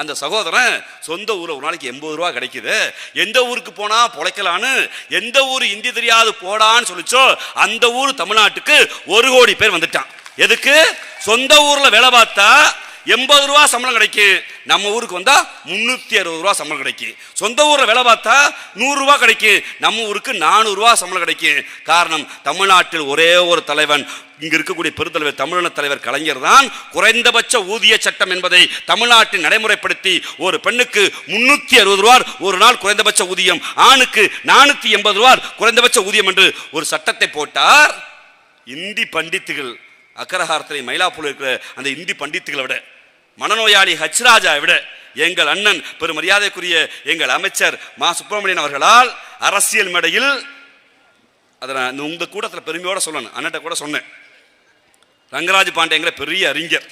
அந்த சகோதரன் சொந்த ஊரில் ஒரு நாளைக்கு எண்பது ரூபா கிடைக்குது. எந்த ஊருக்கு போனால் பொழைக்கலான்னு எந்த ஊர் இந்தி தெரியாது போடான்னு சொல்லிச்சோ அந்த ஊர் தமிழ்நாட்டுக்கு ஒரு கோடி பேர் வந்துட்டான். எதுக்கு? சொந்த ஊரில் வேலை பார்த்தா எண்பது ரூபா சம்பளம் கிடைக்கும் நம்ம ஊருக்கு வந்தால் முந்நூற்றி அறுபது ரூபா சம்பளம் கிடைக்கும் சொந்த ஊரில் வேலை பார்த்தா நூறுரூவா கிடைக்கும் நம்ம ஊருக்கு நானூறுரூவா சம்பளம் கிடைக்கும் காரணம் தமிழ்நாட்டில் ஒரே ஒரு தலைவன் இங்கே இருக்கக்கூடிய பெருந்தலைவர் தமிழன தலைவர் கலைஞர் தான் குறைந்தபட்ச ஊதிய சட்டம் என்பதை தமிழ்நாட்டில் நடைமுறைப்படுத்தி ஒரு பெண்ணுக்கு முன்னூற்றி அறுபது ரூபாய் ஒரு நாள் குறைந்தபட்ச ஊதியம் ஆணுக்கு நானூற்றி எண்பது ரூபாய் குறைந்தபட்ச ஊதியம் என்று ஒரு சட்டத்தை போட்டார். இந்தி பண்டித்துகள் அக்கரஹாரத்தில் மயிலாப்பூர் இருக்கிற அந்த இந்தி பண்டித்துகளை விட மனநோயாளி ஹச்ராஜா விட எங்கள் அண்ணன் பெரும் மரியாதைக்குரிய எங்கள் அமைச்சர் மா. சுப்பிரமணியன் அவர்களால் அரசியல் மேடையில் அதை நான் உங்கள் உங்க கூட்டத்தில் பெருமையோட சொல்லணும். அண்ணன்ட்ட கூட சொன்னேன். ரங்கராஜ் பாண்டேங்கிற பெரிய அறிஞர்.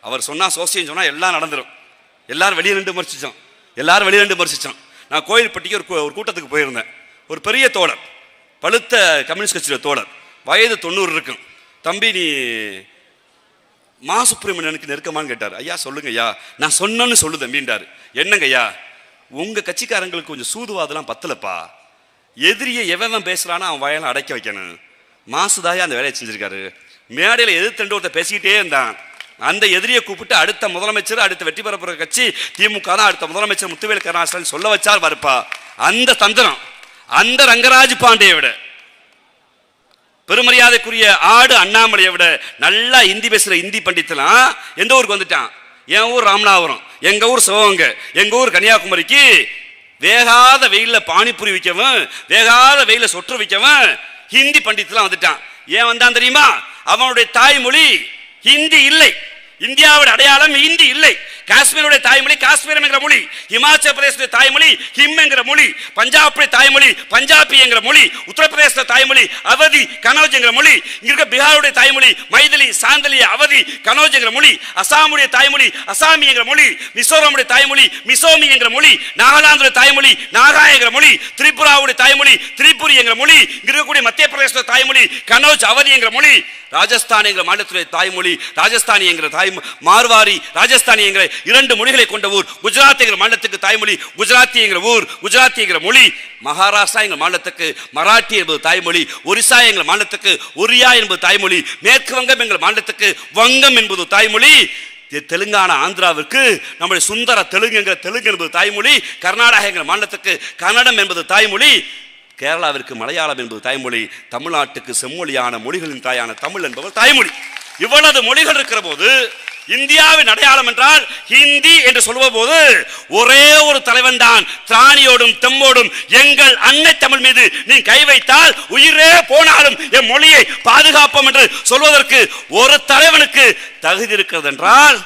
அவர் சொன்னா சோசியம் சொன்னா எல்லாம் நடந்துரும். எல்லாரும் வெளியே நின்று விமர்சிச்சோம் எல்லாரும் வெளியே நின்று விமர்சிச்சோம் நான் கோயில்பட்டிக்கு ஒரு ஒரு கூட்டத்துக்கு போயிருந்தேன். ஒரு பெரிய தோழர் பழுத்த கம்யூனிஸ்ட் கட்சியோட தோழர். வயது தொண்ணூறு இருக்கும். தம்பி நீ மா சுப்பிரமணியனுக்கு நெருக்கமான்னு கேட்டார். ஐயா சொல்லுங்க ஐயா நான் சொன்னேன்னு சொல்லு தம்பின்றாரு என்னங்க ஐயா உங்கள் கட்சிக்காரங்களுக்கு கொஞ்சம் சூதுவாதெல்லாம் பத்தலப்பா. எதிரியை எவன் பேசுகிறானோ அவன் வயலை அடைக்க வைக்கணும். மாசுதாயா அந்த வேலையை செஞ்சுருக்காரு. மேடையில் எதிர்த்தண்டு ஒருத்தர் பேசிக்கிட்டே இருந்தான். அந்த எதிரியை கூப்பிட்டு அடுத்த முதலமைச்சர் அடுத்த வெற்றி பெற கட்சி திமுக தான் அடுத்த முதலமைச்சர் முத்துவேல் கருணாநிதி சொல்ல வச்சார் வரப்பா அந்த தந்திரம் அந்த ரங்கராஜ் பாண்டியை விட பெருமரியாதைக்குரிய ஆடு அண்ணாமலையை விட நல்லா இந்தி பேசுகிற இந்தி பண்டித்தலாம் எந்த ஊருக்கு வந்துட்டான்? என் ஊர் ராமநாதபுரம். எங்கள் ஊர் சிவகங்க. எங்கள் ஊர் கன்னியாகுமரிக்கு வேகாத வெயிலில் பானிபூரி விற்கவன் வேகாத வெயிலில் சொற்று விற்கவன் ஹிந்தி பண்டித்தலாம் வந்துட்டான். ஏன் வந்தான் தெரியுமா? அவனுடைய தாய்மொழி ஹிந்தி இல்லை. இந்தியாவோட அடையாளம் இந்தி இல்லை காஷ்மீருடைய தாய்மொழி காஷ்மீர் என்கிற மொழி இமாச்சல பிரதேசத்துடைய தாய்மொழி ஹிம் என்கிற மொழி பஞ்சாபுடைய தாய்மொழி பஞ்சாபி என்கிற மொழி உத்தரப்பிரதேச தாய்மொழி அவதி கனோஜ் என்கிற மொழி இங்க இருக்க பீகாருடைய தாய்மொழி மைதிலி சாந்தலி அவதி கனோஜ் என்கிற மொழி அசாமுடைய தாய்மொழி அசாமி என்கிற மொழி மிசோரமுடைய தாய்மொழி மிசோமி என்கிற மொழி நாகாலாந்துடைய தாய்மொழி நாகா என்கிற மொழி திரிபுராவுடைய தாய்மொழி திரிபுரி என்கிற மொழி இங்க இருக்கக்கூடிய மத்திய பிரதேச தாய்மொழி கனோஜ் அவதி என்கிற மொழி ராஜஸ்தான் என்கிற மாநிலத்துடைய தாய்மொழி ராஜஸ்தானி என்கிற தாய் மார்வாரி ராஜஸ்தானி என்கிற இரண்டு மொழிகளை கொண்ட ஊர். குஜராத் என்கிற மாநிலத்துக்கு தாய்மொழி குஜராத்தி என்கிற ஊர் குஜராத்தி என்கிற மொழி. மகாராஷ்டிரா எங்கள் மாநிலத்துக்கு மராட்டி என்பது தாய்மொழி ஒரிசா எங்கள் மாநிலத்துக்கு ஒரியா என்பது தாய்மொழி மேற்கு வங்கம் எங்கள் மாநிலத்துக்கு வங்கம் என்பது தாய்மொழி. தெலுங்கானா ஆந்திராவிற்கு நம்முடைய சுந்தர தெலுங்கு என்கிற தெலுங்கு என்பது தாய்மொழி கர்நாடகா என்கிற மாநிலத்துக்கு கன்னடம் என்பது தாய்மொழி கேரளாவிற்கு மலையாளம் என்பது தாய்மொழி தமிழ்நாட்டுக்கு செம்மொழியான மொழிகளின் தாயான தமிழ் என்பவர் தாய்மொழி. இவ்வளவு மொழிகள் இருக்கிற போது இந்தியாவின் அடையாளம் என்றால் ஹிந்தி என்று சொல்லுவ போது ஒரே ஒரு தலைவன் தான். திராணியோடும் தெம்மோடும் எங்கள் அன்னை தமிழ் மீது நீ கை வைத்தால் உயிரே போனாலும் என் மொழியை பாதுகாப்போம் என்று சொல்வதற்கு ஒரு தலைவனுக்கு தகுதி இருக்கிறது என்றால்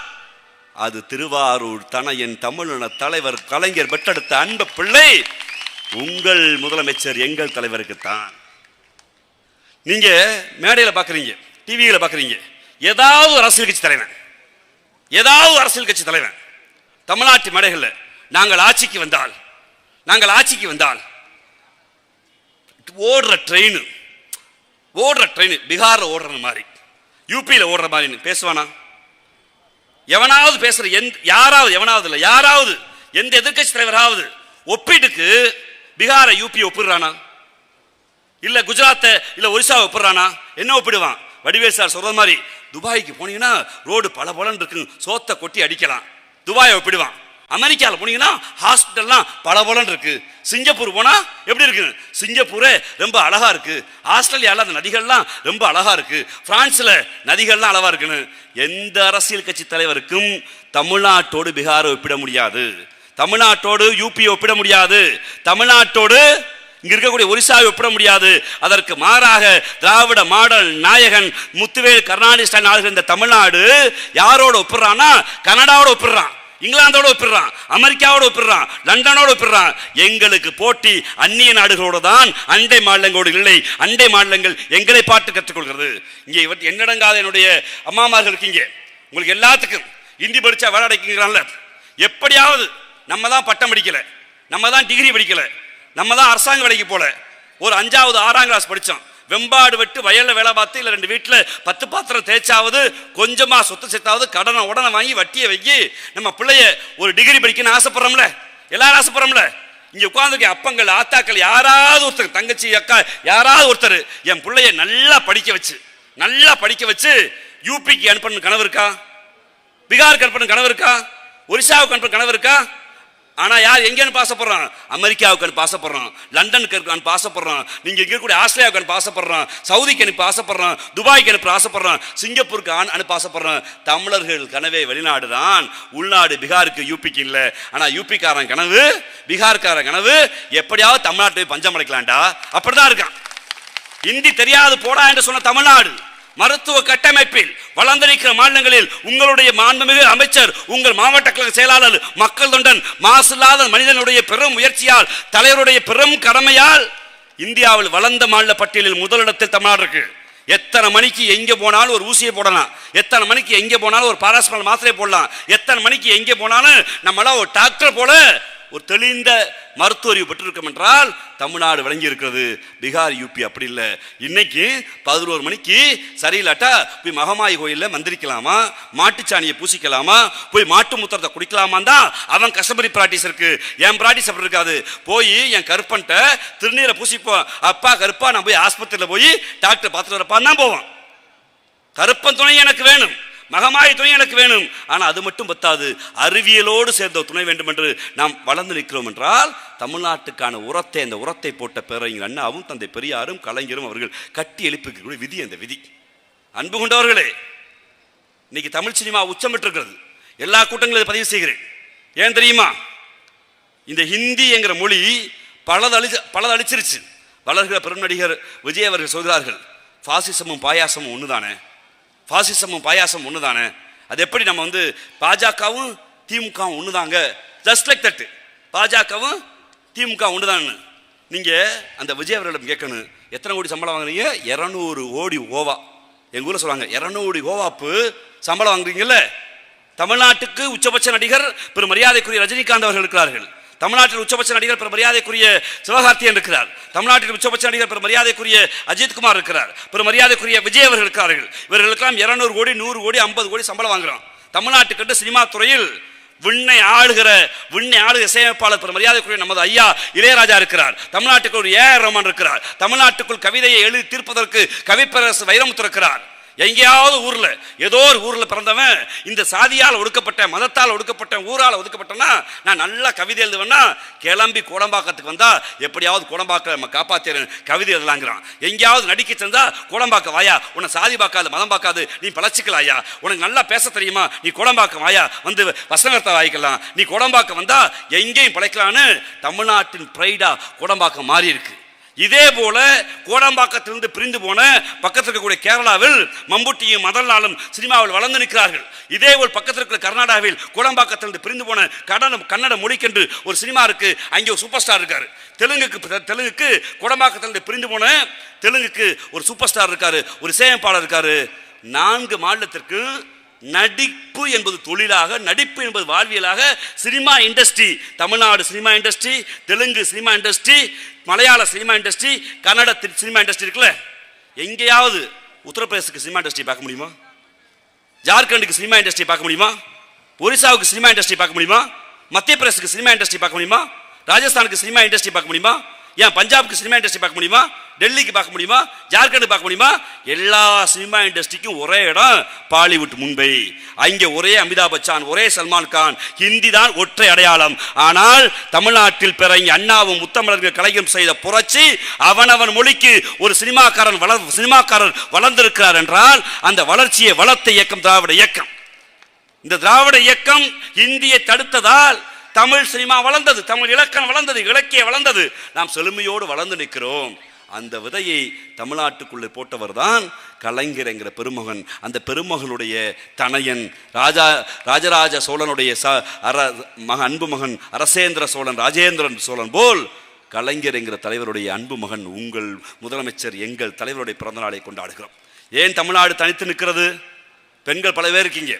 அது திருவாரூர் தனையின் தமிழின தலைவர் கலைஞர் பெற்றெடுத்த அன்ப பிள்ளை உங்கள் முதலமைச்சர் எங்கள் தலைவருக்கு தான் நீங்க மேடையில் பார்க்குறீங்க டிவியில் பார்க்குறீங்க ஏதாவது ஒரு அரசியல் கட்சி தலைவன். ஏதாவது அரசியல் கட்சி தலைவன். தமிழ்நாட்டு மேடைகளில் நாங்கள் ஆட்சிக்கு வந்தால் நாங்கள் ஆட்சிக்கு வந்தால் ஓடுற ட்ரெயின் ஓடுற ட்ரெயின் பீகாரில் ஓடுற மாதிரி யூபியில் ஓடுற மாதிரி பேசுவானா? எவனாவது பேசுற எந்த யாராவது எவனாவது இல்லை யாராவது எந்த எதிர்க்கட்சி தலைவராவது ஒப்பீட்டுக்கு பீகாரை யூபி ஒப்பிடுறானா? இல்லை குஜராத்தை இல்லை ஒரிசாவை ஒப்பிடுறானா? என்ன ஒப்பிடுவான்? வடிவேல் சார் சொல்ற மாதிரி துபாய்க்கு போனீங்கன்னா ரோடு பல பலன் இருக்கு சோத்தை கொட்டி அடிக்கலாம். துபாயை ஒப்பிடுவான். அமெரிக்காவில் போனீங்கன்னா ஹாஸ்பிட்டல்லாம் பல பலன் இருக்கு. சிங்கப்பூர் போனால் எப்படி இருக்கு? சிங்கப்பூரே ரொம்ப அழகா இருக்கு. ஆஸ்திரேலியாவில் அந்த நதிகள்லாம் ரொம்ப அழகா இருக்கு. ஃப்ரான்ஸில் நதிகள்லாம் அழகா இருக்குன்னு. எந்த அரசியல் கட்சி தலைவருக்கும் தமிழ்நாட்டோடு பீகாரை ஒப்பிட முடியாது. தமிழ்நாட்டோடு யூபி ஒப்பிட முடியாது. தமிழ்நாட்டோடு இங்க இருக்கக்கூடிய ஒரிசாவை ஒப்பிட முடியாது. அதற்கு மாறாக திராவிட மாடல் நாயகன் முத்துவேல் கருணாநிதி ஸ்டாலின் ஆளுகிற இந்த தமிழ்நாடு யாரோட ஒப்பிடுறான்னா கனடாவோட ஒப்பிடுறான் இங்கிலாந்தோட ஒப்பிடுறான் அமெரிக்காவோட ஒப்பிடுறான் லண்டனோட ஒப்பிடுறான். எங்களுக்கு போட்டி அந்நிய நாடுகளோடு தான் அண்டை மாநிலங்களோடு இல்லை. அண்டை மாநிலங்கள் எங்களை பாட்டு கற்றுக்கொள்கிறது இங்கே இவற்றை என்னடங்காத என்னுடைய அம்மாமார்கள் இருக்கீங்க. உங்களுக்கு எல்லாத்துக்கும் இந்தி படித்தா வேலை அடைக்கிறான்ல எப்படியாவது நம்ம தான் பட்டம் படிக்கலை நம்ம தான் டிகிரி படிக்கலை. நம்ம தான் அரசாங்க வேலைக்கு போல. ஒரு அஞ்சாவது ஆறாம் கிளாஸ் படித்தோம் வெம்பாடு வெட்டு வயலில் வேலை பார்த்து இல்லை ரெண்டு வீட்டில் பத்து பாத்திரம் தேய்ச்சாவது கொஞ்சமாக சொத்து சேர்த்தாவது கடனை உடனே வாங்கி வட்டியை வைக்கி நம்ம பிள்ளைய ஒரு டிகிரி படிக்கணும்னு ஆசைப்படுறோம்ல. எல்லாரும் ஆசைப்படுறோம்ல. இங்கே உட்காந்துருக்க அப்பங்கள் ஆத்தாக்கள் யாராவது ஒருத்தர் தங்கச்சி அக்கா யாராவது ஒருத்தர் என் பிள்ளைய நல்லா படிக்க வச்சு நல்லா படிக்க வச்சு யூபிக்கு அனுப்பணும் கனவு இருக்கா? பீகாருக்கு அனுப்பணும் கனவு இருக்கா? ஒரிசாவுக்கு அனுப்பணும் கனவு இருக்கா? ஆனால் யார் எங்கேன்னு பாசப்படுறான் ஆசைப்படுறான் அமெரிக்காவுக்கு அனுப்ப ஆசைப்படுறான் லண்டனுக்கு அனுப்ப ஆசைப்படுறான் நீங்கள் இங்கே இருக்கக்கூடிய ஆஸ்திரேலியாவுக்கு அனுப்ப ஆசைப்படுறான் சவுதிக்கு அனுப்பி ஆசைப்படுறான் துபாய்க்கு அனுப்ப ஆசைப்படுறான் சிங்கப்பூருக்கு ஆண் அனுப்பி ஆசைப்படுறான் தமிழர்கள் கனவே வெளிநாடு தான் உள்நாடு பீகாருக்கு யூபிக்கு இல்லை. ஆனால் யூபிக்காரன் கனவு பீகார்காரன் கனவு எப்படியாவது தமிழ்நாட்டை பஞ்சம் அடைக்கலாம்டா அப்படிதான் இருக்கான். ஹிந்தி தெரியாது போடா என்று சொன்ன தமிழ்நாடு. மருத்துவ கட்டமைப்பில் வளர்ந்திருக்கிற மாநிலங்களில் உங்களுடைய மாண்புமிகு அமைச்சர் உங்கள் மாவட்ட கழக செயலாளர் மக்கள் தொண்டன் மாசில்லாத மனிதனுடைய பெரும் முயற்சியால் தலைவருடைய பெரும் கடமையால் இந்தியாவில் வளர்ந்த மாநில பட்டியலில் முதலிடத்தில் தமிழ்நாடு இருக்கு. எத்தனை மணிக்கு எங்கே போனாலும் ஒரு ஊசியை போடலாம். எத்தனை மணிக்கு எங்கே போனாலும் ஒரு பாராஸ்மல் மாத்திரை போடலாம். எத்தனை மணிக்கு எங்கே போனாலும் நம்மளாம் ஒரு டாக்டர் போல ஒரு தெளிந்த மருத்துவ அறிவு பெற்றிருக்கோம் என்றால் தமிழ்நாடு விளங்கி இருக்கிறது பீகார் யூபி அப்படி இல்லை. இன்னைக்கு பதினோரு மணிக்கு சரியில்லாட்டா போய் மகமாயி கோயிலில் மந்திரிக்கலாமா? மாட்டுச்சாணியை பூசிக்கலாமா? போய் மாட்டு மூத்திரத்தை குடிக்கலாமா தான் அவன் கஸ்டமரி ப்ராக்டிஸ் இருக்கு. என் ப்ராக்டிஸ் அப்படி இருக்காது. போய் என் கருப்பன்ட்ட திருநீரை பூசிப்போம் அப்பா கருப்பா நான் போய் ஆஸ்பத்திரியில் போய் டாக்டர் பார்த்துட்டு வரப்பான்னு தான் போவான். கருப்பன் துணை எனக்கு வேணும். மகமாய துணை எனக்கு வேணும். ஆனால் அது மட்டும் பத்தாது. அறிவியலோடு சேர்ந்த துணை வேண்டும் என்று நாம் வளர்ந்து நிற்கிறோம் என்றால் தமிழ்நாட்டுக்கான உரத்தை அந்த உரத்தை போட்ட பேரறிஞர் அண்ணாவும் தந்தை பெரியாரும் கலைஞரும் அவர்கள் கட்டி எழுப்பிக்கக்கூடிய விதி அந்த விதி. அன்பு கொண்டவர்களே இன்னைக்கு தமிழ் சினிமா உச்சமிட்டிருக்கிறது எல்லா கூட்டங்களும் பதிவு செய்கிறேன். ஏன் தெரியுமா? இந்த ஹிந்தி என்கிற மொழி பலது அழிச்சு பலது அழிச்சிருச்சு வளர்கிற பெரும் நடிகர் விஜய் அவர்கள் சொல்கிறார்கள் பாசிசமும் பாயாசமும் ஒன்று தானே பாசிசமும் பாயாசம் ஒன்று தானே அது எப்படி நம்ம வந்து பாஜகவும் திமுகவும் ஒன்று தாங்க ஜஸ்ட் லைக் தட் பாஜகவும் திமுக ஒன்று தான் நீங்கள் அந்த விஜய் அவர்களிடம் கேட்கணும். எத்தனை கோடி சம்பளம் வாங்குறீங்க? இரநூறு கோடி ஓவா எங்கள் ஊரில் சொல்லுவாங்க இரநூறு ஓவாப்பு சம்பளம் வாங்குறீங்கல்ல? தமிழ்நாட்டுக்கு உச்சபட்ச நடிகர் பெரும் மரியாதைக்குரிய ரஜினிகாந்த் அவர்கள் இருக்கிறார்கள். தமிழ்நாட்டில் உச்சபட்ச நடிகர் பெரும் மரியாதைக்குரிய சிவகார்த்தியன் இருக்கிறார் தமிழ்நாட்டில் உச்சபட்ச நடிகர் பெரும் மரியாதைக்குரிய அஜித்குமார் இருக்கிறார். பெரும் மரியாதைக்குரிய விஜய் அவர்கள். இருக்கிறார்கள் இவர்களுக்கெல்லாம் இருநூறு கோடி நூறு கோடி ஐம்பது கோடி சம்பளம் வாங்குறோம். தமிழ்நாட்டுக்கு சினிமா துறையில் விண்ணை ஆளுகிற விண்ணை ஆளுகிற இசையமைப்பாளர் பெரும் மரியாதைக்குரிய நமது ஐயா இளையராஜா இருக்கிறார். தமிழ்நாட்டுக்குள் ஒரு ஏஆர் ரஹ்மான் இருக்கிறார். தமிழ்நாட்டுக்குள் கவிதையை எழுதி தீர்ப்பதற்கு கவிப்பரசு வைரமுத்து இருக்கிறார். எங்கேயாவது ஊரில் ஏதோ ஒரு ஊரில் பிறந்தவன் இந்த சாதியால் ஒடுக்கப்பட்ட மதத்தால் ஒடுக்கப்பட்ட ஊரால் ஒதுக்கப்பட்டனா நான் நல்லா கவிதை எழுதுவேன்னா கிளம்பி கோடம்பாக்கத்துக்கு வந்தால் எப்படியாவது கோடம்பாக்க நம்ம காப்பாற்றிறேன் கவிதை எழுதலாங்கிறான். எங்கேயாவது நடிக்க சென்றா கோடம்பாக்க வாயா உன்னை சாதி பார்க்காது மதம் பார்க்காது நீ பழச்சிக்கலாயா உனக்கு நல்லா பேச தெரியுமா? நீ கோடம்பாக்கம் வாயா வந்து வசனத்தை வாய்க்கலாம். நீ கோடம்பாக்கம் வந்தால் எங்கேயும் பிழைக்கலான்னு தமிழ்நாட்டின் ப்ரைடாக கோடம்பாக்கம் மாறி இருக்குது இதே போல கோடம்பாக்கத்திலிருந்து பிரிந்து போன பக்கத்தில் இருக்கக்கூடிய கேரளாவில் மம்புட்டியும் மதல்நாளும் சினிமாவில் வளர்ந்து நிற்கிறார்கள். இதே போல் பக்கத்தில் இருக்கிற கர்நாடகாவில் கோடம்பாக்கத்திலிருந்து பிரிந்து போன கடன கன்னட மொழிக்கென்று ஒரு சினிமா இருக்கு. அங்கே ஒரு சூப்பர் ஸ்டார் இருக்காரு. தெலுங்குக்கு தெலுங்குக்கு கோடம்பாக்கத்திலிருந்து பிரிந்து போன தெலுங்குக்கு ஒரு சூப்பர் ஸ்டார் இருக்காரு. ஒரு இசையமைப்பாளர் இருக்காரு. நான்கு மாநிலத்திற்கு நடிப்பு என்பது தொழிலாக நடிப்பு என்பது வாழ்வியலாக cinema industry Tamil Nadu cinema industry Telugu cinema industry Malayalam cinema industry Kannada cinema industry இருக்குல்ல? எங்கேயாவது உத்தரப்பிரதேசத்துக்கு சினிமா இண்டஸ்ட்ரி பார்க்க முடியுமா? ஜார்க்கண்டுக்கு சினிமா இண்டஸ்ட்ரி பார்க்க முடியுமா? ஒரிசாவுக்கு சினிமா இண்டஸ்ட்ரி பார்க்க முடியுமா? மத்திய பிரதேசத்துக்கு சினிமா இண்டஸ்ட்ரி பார்க்க முடியுமா? ராஜஸ்தானுக்கு சினிமா இண்டஸ்ட்ரி பார்க்க முடியுமா? ஏன் பஞ்சாபுக்கு சினிமா இண்டஸ்ட்ரி பார்க்க முடியுமா? டெல்லிக்கு பார்க்க முடியுமா? ஜார்க்கண்ட் பார்க்க முடியுமா? எல்லா சினிமா இண்டஸ்ட்ரிக்கும் ஒரே இடம் பாலிவுட் மும்பை. அங்கே ஒரே அமிதாப் பச்சான் ஒரே சல்மான் கான். ஹிந்தி தான் ஒற்றை அடையாளம். ஆனால் தமிழ்நாட்டில் பிற இங்கே அண்ணாவும் முத்தமிழர்கள் கலைஞரும் செய்த புரட்சி அவனவன் மொழிக்கு ஒரு சினிமாக்காரன் வளர் சினிமாக்காரர் வளர்ந்திருக்கிறார் என்றால் அந்த வளர்ச்சியை வளர்த்த இயக்கம் திராவிட இயக்கம். இந்த திராவிட இயக்கம் இந்தியை தடுத்ததால் தமிழ் சினிமா வளர்ந்தது தமிழ் இலக்கணம் வளர்ந்தது இலக்கிய வளர்ந்தது. நாம் செழுமையோடு வளர்ந்து நிற்கிறோம். அந்த விதையை தமிழ்நாட்டுக்குள்ளே போட்டவர் தான் கலைஞர் என்கிற பெருமகன். அந்த பெருமகனுடைய தனையன் ராஜா ராஜராஜ சோழனுடைய ச அர மக அன்பு மகன் அரசேந்திர சோழன் ராஜேந்திரன் சோழன் போல் கலைஞர் என்கிற தலைவருடைய அன்பு மகன் உங்கள் முதலமைச்சர் எங்கள் தலைவருடைய பிறந்த நாளை கொண்டாடுகிறோம். ஏன் தமிழ்நாடு தனித்து நிற்கிறது? பெண்கள் பல பேர் இருக்கீங்க.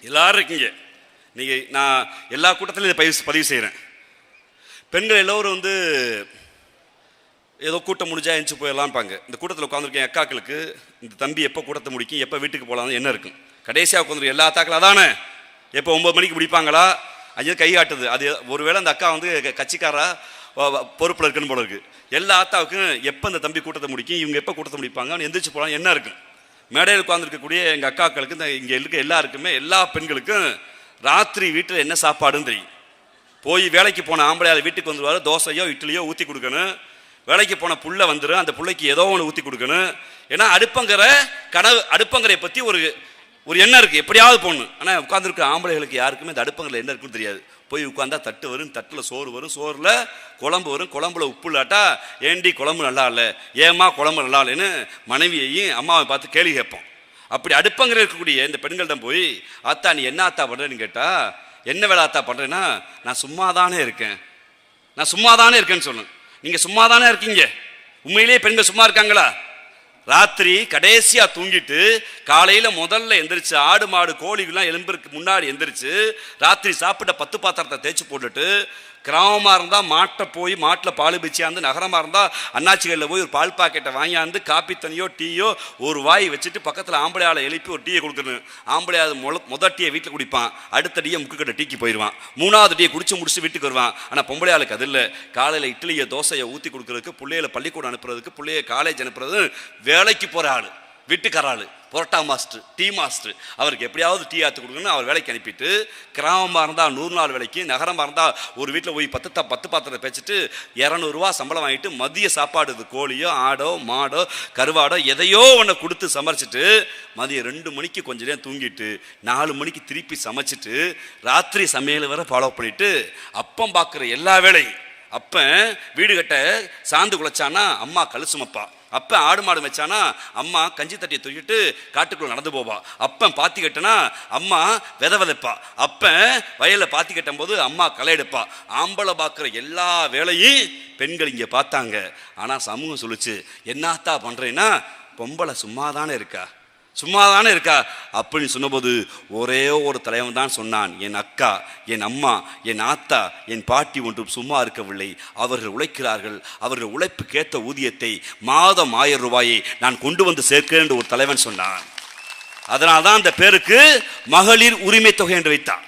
எல்லாரும் இருக்கீங்க. நீங்கள் நான் எல்லா கூட்டத்திலும் இதை பதிவு பதிவு செய்கிறேன் பெண்கள் எல்லோரும் வந்து ஏதோ கூட்டம் முடிஞ்சா எழுந்து போயிடலாம்பாங்க. இந்த கூட்டத்தில் உட்காந்துருக்கேன் அக்காக்களுக்கு இந்த தம்பி எப்போ கூட்டத்தை முடிக்கும் எப்போ வீட்டுக்கு போகலான்னு என்ன இருக்கும் கடைசியாக உட்காந்துருக்கு எல்லா அத்தாக்களும் அதானே? எப்போ ஒம்பது மணிக்கு முடிப்பாங்களா? ஐயோ கை காட்டுது. அது ஒருவேளை அந்த அக்கா வந்து கட்சிக்காரா பொறுப்பில் இருக்குன்னு போல இருக்குது எல்லா ஆத்தாவுக்கும் எப்போ இந்த தம்பி கூட்டத்தை முடிக்கும் இவங்க எப்போ கூட்டத்தை முடிப்பாங்க எந்திரிச்சு போகலாம் என்ன இருக்கும் மேடையில் உட்காந்துருக்கக்கூடிய எங்கள் அக்காக்களுக்கு இந்த இங்கே இருக்க எல்லாருக்குமே எல்லா பெண்களுக்கும் ராத்திரி வீட்டில் என்ன சாப்பாடுன்னு தெரியும். போய் வேலைக்கு போன ஆம்பளையால் வீட்டுக்கு வந்துடுவார் தோசையோ இட்லியோ ஊற்றி கொடுக்கணும். வேலைக்கு போன புள்ள வந்துடும் அந்த பிள்ளைக்கு ஏதோ ஒன்று ஊற்றி கொடுக்கணும். ஏன்னா அடுப்பங்கிற கனவு அடுப்பங்கரை பற்றி ஒரு ஒரு எண்ணம் இருக்குது எப்படியாவது போடணும். ஆனால் உட்காந்துருக்க ஆம்பளைகளுக்கு யாருக்குமே இந்த அடுப்பங்கரில் என்ன இருக்குன்னு தெரியாது. போய் உட்காந்தா தட்டு வரும் தட்டில் சோறு வரும் சோறில் குழம்பு வரும். குழம்புல உப்பு இல்லாட்டா ஏண்டி குழம்பு நல்லா இல்லை? ஏம்மா குழம்பு நல்லா இல்லைன்னு? மனைவியையும் அம்மாவை பார்த்து கேள்வி கேட்போம். அப்படி அடுப்பங்கிற இருக்கக்கூடிய இந்த பெண்கள்ட்ட போய் ஆத்தா நீ என்ன ஆத்தா பண்ணுறேன்னு கேட்டால் என்ன வேலை ஆத்தா பண்ணுறேன்னா நான் சும்மா தானே இருக்கேன். நான் சும்மா தானே இருக்கேன்னு சொல்லணும் நீங்கள் சும்மா தானே இருக்கீங்க? உண்மையிலேயே பெண்கள் சும்மா இருக்காங்களா? ராத்திரி கடைசியாக தூங்கிட்டு காலையில் முதல்ல எந்திரிச்சு ஆடு மாடு கோழிகள்லாம் எலும்புக்கு முன்னாடி எந்திரிச்சு ராத்திரி சாப்பிட்ட பத்து பாத்திரத்தை தேய்ச்சி போட்டுட்டு கிராமமாக இருந்தால் மாட்டை போய் மாட்டில் பால் பிச்சியாந்து இருந்தால் அண்ணாச்சி கையில் போய் ஒரு பால் பாக்கெட்டை வாங்கியாந்து காப்பி தண்ணியோ டீயோ ஒரு வாய் வச்சுட்டு பக்கத்தில் ஆம்பளை ஆளை எழுப்பி ஒரு டீயை கொடுக்கணும் ஆம்பளை அது முத முத டீயை வீட்டில் குடிப்பான். அடுத்த டீயை முக்குக்கட்ட டீக்கு போயிடுவான் மூணாவது டீயை குடிச்சு முடிச்சு வீட்டுக்கு வருவான். ஆனால் பொம்பளை ஆளுக்கு அது இல்லை. காலையில் இட்லியை தோசையை ஊற்றி கொடுக்குறதுக்கு பிள்ளைகளை பள்ளிக்கூடம் அனுப்புறதுக்கு பிள்ளைய காலேஜ் அனுப்புறது வேலைக்கு போகிற ஆள். வீட்டுக்காராள் புரோட்டா மாஸ்டர் டீ மாஸ்டர். அவருக்கு எப்படியாவது டீ ஆற்று கொடுக்கணும்னு அவர் வேலைக்கு அனுப்பிட்டு கிராமமாக இருந்தால் நூறு நாள் வேலைக்கு நகரமாக இருந்தால் ஒரு வீட்டில் போய் பத்து பத்து பாத்திரத்தை பேச்சுட்டு இரநூறுவா சம்பளம் வாங்கிட்டு மதிய சாப்பாடு இது கோழியோ ஆடோ மாடோ கருவாடோ எதையோ ஒன்று கொடுத்து சமைச்சிட்டு மதியம் ரெண்டு மணிக்கு கொஞ்ச நேரம் தூங்கிட்டு நாலு மணிக்கு திருப்பி சமைச்சிட்டு ராத்திரி சமையல் வரை ஃபாலோ பண்ணிவிட்டு அப்பம் பார்க்குற எல்லா வேலையும் அப்பன் வீடு கட்ட சாந்து குலைச்சானா அம்மா கழுசுமப்பா அப்போ ஆடு மாடு வச்சானா அம்மா கஞ்சி தட்டியை தூக்கிட்டு காட்டுக்குள்ள நடந்து போவா. அப்பன் பாத்தி கட்டினா அம்மா வித விதைப்பா. அப்பன் வயலில் பாத்தி கட்டும் போது அம்மா களை எடுப்பா. ஆம்பளை பார்க்குற எல்லா வேலையும் பெண்கள் இங்கே பார்த்தாங்க. ஆனால் சமூகம் சொல்லுச்சு என்னத்தா பண்ணுறேன்னா பொம்பளை சும்மா தானே இருக்கா? சும்மா தானே இருக்கா? அப்படின்னு சொன்னபோது ஒரே ஒரு தலைவன் தான் சொன்னான் என் அக்கா என் அம்மா என் ஆத்தா என் பாட்டி ஒன்றும் சும்மா இருக்கவில்லை. அவர்கள் உழைக்கிறார்கள். அவர்கள் உழைப்புக்கேற்ற ஊதியத்தை மாதம் ஆயிரம் ரூபாயை நான் கொண்டு வந்து சேர்க்கிறேன் என்று ஒரு தலைவன் சொன்னான். அதனால்தான் அந்த பேருக்கு மகளிர் உரிமை தொகை என்று வைத்தான்.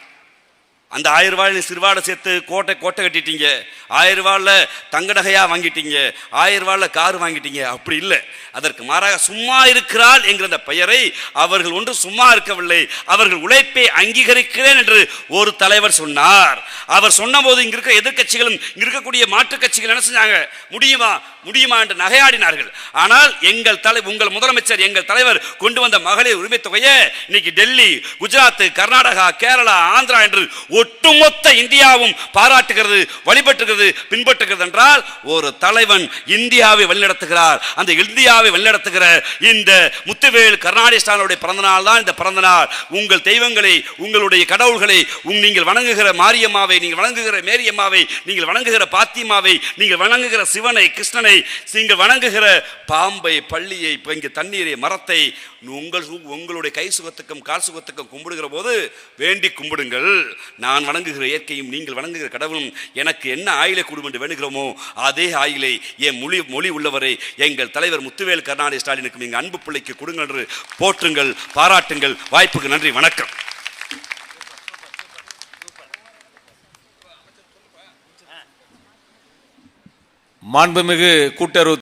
அந்த ஆயிரம் ரூபாயில் சிறுவாடை சேர்த்து கோட்டை கோட்டை கட்டிட்டீங்க. ஆயிரம் ரூபாயில் தங்க நகையாக வாங்கிட்டீங்க. ஆயிரம் ரூபாயில் கார் வாங்கிட்டீங்க. அப்படி இல்லை. அதற்கு மாறாக சும்மா இருக்கிறாள் என்கிற அந்த பெயரை அவர்கள் ஒன்று சும்மா இருக்கவில்லை. அவர்கள் உழைப்பை அங்கீகரிக்கிறேன் என்று ஒரு தலைவர் சொன்னார். அவர் சொன்னபோது இங்க இருக்க எதிர்க்கட்சிகளும் இங்க இருக்கக்கூடிய மாற்றுக் கட்சிகள் என்ன செஞ்சாங்க? முடியுமா? முடியுமா என்று நகையாடினார்கள். ஆனால் எங்கள் தலை உங்கள் முதலமைச்சர் எங்கள் தலைவர் கொண்டு வந்த மகளிர் உரிமை தொகையை இன்னைக்கு டெல்லி குஜராத் கர்நாடகா கேரளா ஆந்திரா என்று ஒட்டுமொத்த இந்தியாவும் பாராட்டுகிறது வழிபட்டுகிறது பின்பற்றுகிறது என்றால் ஒரு தலைவன் இந்தியாவை வழிநடத்துகிறார். அந்த இந்தியாவை வழிநடத்துகிற இந்த முத்துவேல் கருணாநிதிஸ்டானுடைய பிறந்த நாள் தான் இந்த பிறந்த நாள் உங்கள் தெய்வங்களை உங்களுடைய கடவுள்களை உங் நீங்கள் வணங்குகிற மாரியம்மாவை நீங்கள் வணங்குகிற மேரியம்மாவை நீங்கள் வணங்குகிற பாத்தியம்மாவை நீங்கள் வணங்குகிற சிவனை கிருஷ்ணனை நீங்கள் வணங்குகிற பாம்பை பள்ளியை இங்கே தண்ணீரை மரத்தை உங்கள் சு- உங்களுடைய கை சுகத்துக்கும் கால் சுகத்துக்கும் கும்பிடுகிற போது வேண்டி கும்பிடுங்கள். நான் வணங்குகிற இயற்கையும் நீங்கள் வணங்குகிற கடவுளும் எனக்கு என்ன ஆயிலை கூடும் என்று வேணுகிறோமோ அதே ஆயிலை என் மொழி மொழி உள்ளவரை எங்கள் தலைவர் முத்துவேல் கருணாநிதி ஸ்டாலினுக்கும் எங்கள் அன்பு பிள்ளைக்கு கொடுங்கள் என்று போற்றுங்கள் பாராட்டுங்கள். வாய்ப்புக்கு நன்றி வணக்கம். மாண்புமிகு கூட்டுறவு